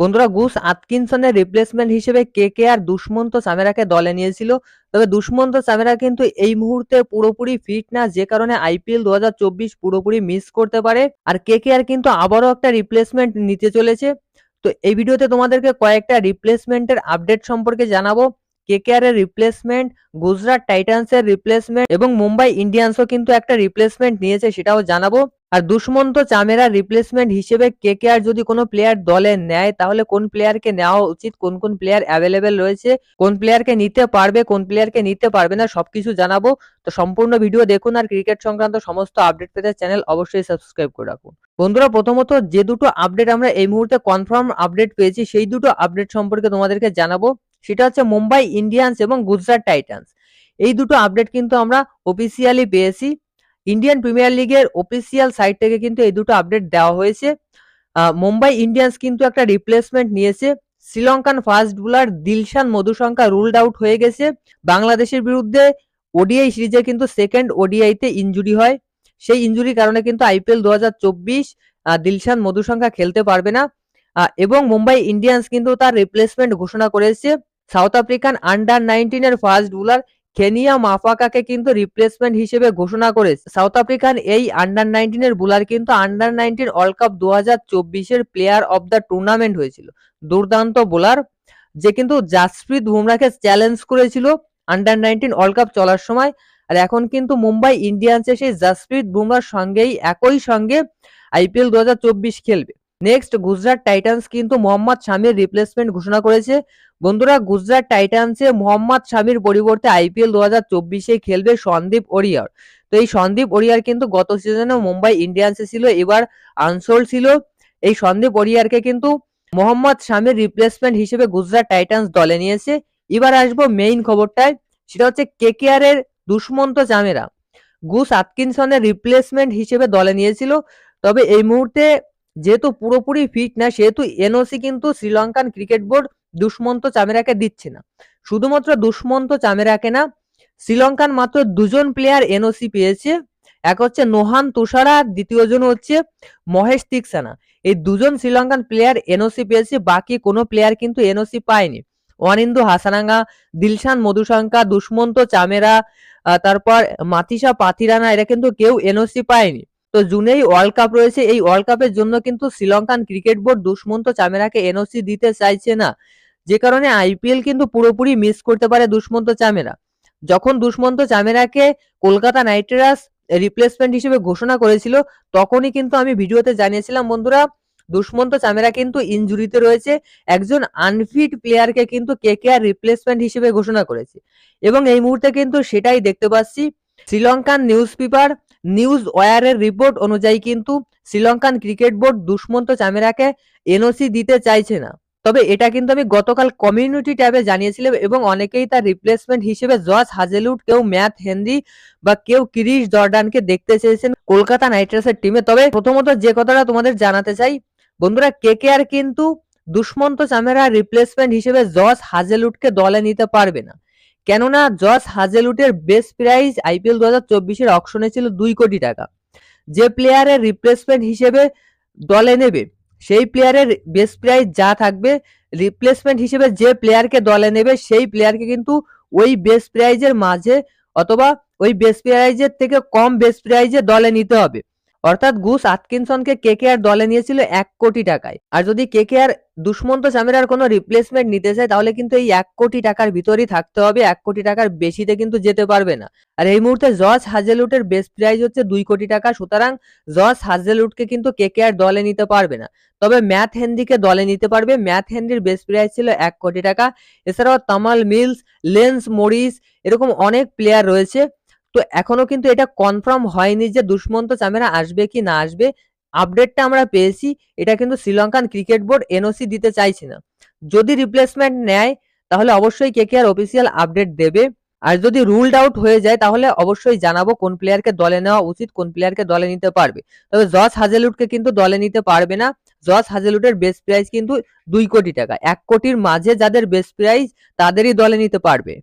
বন্ধুরা, গুস আতকিনসনের রিপ্লেসমেন্ট হিসেবে কে কে আর দুষ্মন্ত চামেরাকে দলে নিয়েছিল? তবে দুষ্মন্ত সামেরা কিন্তু এই মুহূর্তে পুরোপুরি ফিট না, যে কারণে আইপিএল দু হাজার চব্বিশ পুরোপুরি মিস করতে পারে। আর কে কে আর কিন্তু আবারও একটা রিপ্লেসমেন্ট নিতে চলেছে। তো এই ভিডিওতে তোমাদেরকে কয়েকটা রিপ্লেসমেন্টের আপডেট সম্পর্কে জানাব। কেকেআর এর রিপ্লেসমেন্ট গুজরাট টাইটান্স এর রিপ্লেসমেন্ট এবং মুম্বাই ইন্ডিয়ান্সও কিন্তু একটা রিপ্লেসমেন্ট নিয়েছে, সেটাও জানাব। আর দুষ্মন্ত চামেরা রিপ্লেসমেন্ট হিসেবে কেকেআর যদি কোনো প্লেয়ার দলে নেয়, তাহলে কোন প্লেয়ারকে নেওয়া উচিত? কোন কোন প্লেয়ার অ্যাভেলেবেল রয়েছে? কোন প্লেয়ারকে নিতে পারবে? কোন প্লেয়ারকে নিতে পারবে না? সবকিছু জানাব। তো সম্পূর্ণ ভিডিও দেখুন আর ক্রিকেট সংক্রান্ত সমস্ত আপডেট পেতে চ্যানেল অবশ্যই সাবস্ক্রাইব করে রাখুন। বন্ধুরা, প্রথমত যে দুটো আপডেট আমরা এই মুহূর্তে কনফার্ম আপডেট পেয়েছি, সেই দুটো আপডেট সম্পর্কে তোমাদেরকে জানাব। সেটা হচ্ছে মুম্বাই ইন্ডিয়ান্স এবং গুজরাট টাইটান্স। এই দুটো আপডেট কিন্তু আমরা অফিসিয়ালি পেয়েছি। ইন্ডিয়ান প্রিমিয়ার লিগের অফিসিয়াল সাইট থেকে কিন্তু এই দুটো আপডেট দেওয়া হয়েছে। মুম্বাই ইন্ডিয়ান্স কিন্তু একটা রিপ্লেসমেন্ট নিয়েছে। Sri Lankan fast bowler Dilshan Madushanka ruled out হয়ে গেছে। বাংলাদেশের বিরুদ্ধে ওডিআই সিরিজে কিন্তু সেকেন্ড ওডিআইতে ইনজুরি হয়। সেই ইনজুরির কারণে কিন্তু আইপিএল দু হাজার চব্বিশ দিলশান মধুশঙ্কা খেলতে পারবে না। এবং মুম্বাই ইন্ডিয়ান্স কিন্তু তার রিপ্লেসমেন্ট ঘোষণা করেছে। সাউথ আফ্রিকান আন্ডার নাইনটিনের ফার্স্ট বোলার খেনিয়া মাফাকাকে কিন্তু রিপ্লেসমেন্ট হিসেবে ঘোষণা করেছে। সাউথ আফ্রিকান এই আন্ডার নাইনটিনের বোলার কিন্তু আন্ডার নাইনটিন ওয়ার্ল্ড কাপ দু হাজার চব্বিশের প্লেয়ার অফ দ্য টুর্নামেন্ট হয়েছিল। দুর্দান্ত বোলার যে কিন্তু জাসপ্রীত বুমরাকে চ্যালেঞ্জ করেছিল আন্ডার নাইনটিন ওয়ার্ল্ড কাপ চলার সময়। আর এখন কিন্তু মুম্বাই ইন্ডিয়ান্সে সেই জাসপ্রীত বুমরার সঙ্গেই একই সঙ্গে আইপিএল দু হাজার চব্বিশ খেলবে। নেক্সট গুজরাট টাইটান্স কিন্তু মোহাম্মদ শামির রিপ্লেসমেন্ট ঘোষণা করেছে। বন্ধুরা গুজরাট টাইটান্সে মোহাম্মদ শামির পরিবর্তে আইপিএল দু হাজার চব্বিশে খেলবে সন্দীপ ওরিয়ার। তো এই সন্দীপ ওরিয়ার কিন্তু গত সিজনে মুম্বাই ইন্ডিয়ান্সে ছিল, এবার আনসোল ছিল। এই সন্দীপ ওরিয়ারকে কিন্তু মোহাম্মদ শামির রিপ্লেসমেন্ট হিসেবে গুজরাট টাইটান্স দলে নিয়েছে। এবার আসব মেইন খবরটায়, সেটা হচ্ছে কেকেআর এর দুষ্মন্ত চামেরা গুস আতকিনসনের রিপ্লেসমেন্ট হিসেবে দলে নিয়েছিল। তবে এই মুহূর্তে যেহেতু পুরোপুরি ফিট না, সেহেতু এনওসি কিন্তু শ্রীলঙ্কান ক্রিকেট বোর্ড দুষ্মন্ত চামেরাকে দিচ্ছে না। শুধুমাত্র দুষ্মন্ত চামেরাকে না শ্রীলঙ্কান মাত্র দুজন প্লেয়ার এনওসি পেয়েছে। এক হচ্ছে নোহান তুষারা আর দ্বিতীয়জন হচ্ছে মহেশ তিকসানা। এই দুজন শ্রীলঙ্কান প্লেয়ার এনওসি পেয়েছে, বাকি কোনো প্লেয়ার কিন্তু এনওসি পায়নি। অনিন্দু হাসানাঙ্গা, দিলশান মধুশঙ্কা, দুষ্মন্ত চামেরা তারপর মাতিসা পাথিরানা, এরা কিন্তু কেউ এনওসি পায়নি। তো জুনেই ওয়ার্ল্ড কাপ রয়েছে। এই ওয়ার্ল্ড কাপের জন্য কিন্তু শ্রীলঙ্কান ক্রিকেট বোর্ড দুষ্মন্ত চামেরাকে এনওসি দিতে চাইছে না। যে কারণে আইপিএল কিন্তু পুরোপুরি মিস করতে পারে দুষ্মন্ত চামেরা। যখন দুষ্মন্ত চামেরাকে কলকাতা নাইট রাইডার্স রিপ্লেসমেন্ট হিসেবে ঘোষণা করেছিল, তখনই কিন্তু আমি ভিডিওতে জানিয়েছিলাম, বন্ধুরা দুষ্মন্ত চামেরা কিন্তু ইনজুরিতে রয়েছে। একজন আনফিট প্লেয়ারকে কিন্তু কেকেআর রিপ্লেসমেন্ট হিসেবে ঘোষণা করেছে। এবং এই মুহূর্তে কিন্তু সেটাই দেখতে পাচ্ছি। শ্রীলঙ্কান নিউজ পেপার নিউজ ওয়ারের রিপোর্ট অনুযায়ী কিন্তু শ্রীলঙ্কান ক্রিকেট বোর্ড দুষ্মন্ত চামেরাকে এনওসি দিতে চাইছে না। তবে এটা কিন্তু আমি গতকাল কমিউনিটি ট্যাবে জানিয়েছিলাম এবং অনেকেই তার রিপ্লেসমেন্ট হিসেবে জস হাজেলুড কেউ ম্যাথ হেনরি বা কেউ কিরিশ জর্ডানকে দেখতে চেয়েছেন কলকাতা নাইট রাইডার্সের টিমে। তবে প্রথমত যে কথাটা তোমাদের জানাতে চাই, বন্ধুরা কেকেআর কিন্তু দুষ্মন্ত চামেরা রিপ্লেসমেন্ট হিসেবে জস হাজেলুডকে দলে নিতে পারবে না। কেননা জস হাজেলুটের বেস্ট প্রাইস আইপিএল দু হাজার চব্বিশের অকশনে ছিল দুই কোটি টাকা। যে প্লেয়ারের রিপ্লেসমেন্ট হিসেবে দলে নেবে, সেই প্লেয়ারের বেস্ট প্রাইস যা থাকবে রিপ্লেসমেন্ট হিসেবে যে প্লেয়ারকে দলে নেবে, সেই প্লেয়ারকে কিন্তু ওই বেস্ট প্রাইজের মাঝে অথবা ওই বেস্ট প্রাইজের থেকে কম বেস্ট প্রাইজে দলে নিতে হবে। অর্থাৎ গুস আতকিনসনকে কেকেআর দলে নিয়েছিল এক কোটি টাকায়। আর যদি কেকেআর দুষ্মন্ত চামেরার কোনো রিপ্লেসমেন্ট নিতে চায়, তাহলে কিন্তু এই এক কোটি টাকার ভিতরেই থাকতে হবে, এক কোটি টাকার বেশিতে কিন্তু যেতে পারবে না। আর এই মুহূর্তে জস হাজেলুটের বেস্ট প্রাইস হচ্ছে দুই কোটি টাকা, সুতরাং জস হাজেলুটকে কিন্তু কেকেআর দলে নিতে পারবে না। তবে ম্যাথ হেনরিকে দলে নিতে পারবে। ম্যাথ হেনরির বেস্ট প্রাইস ছিল এক কোটি টাকা। এছাড়াও তামাল মিলস, লেন্স মরিস, এরকম অনেক প্লেয়ার রয়েছে। তো এখনও কিন্তু এটা কনফার্ম হয়নি যে দুষ্মন্ত চামেরা আসবে কি না আসবে। আপডেটটা আমরা পেয়েছি, এটা কিন্তু শ্রীলঙ্কান ক্রিকেট বোর্ড এনওসি দিতে চাইছে না। যদি রিপ্লেসমেন্ট নেয়, তাহলে অবশ্যই কে কে আর অফিসিয়াল আপডেট দেবে। আর যদি রুলড আউট হয়ে যায়, তাহলে অবশ্যই জানাব কোন প্লেয়ারকে দলে নেওয়া উচিত, কোন প্লেয়ারকে দলে নিতে পারবে। তবে জস হাজেলুটকে কিন্তু দলে নিতে পারবে না। জস হাজেলুটের বেস্ট প্রাইস কিন্তু দুই কোটি টাকা। এক কোটির মাঝে যাদের বেস্ট প্রাইস তাদেরই দলে নিতে পারবে।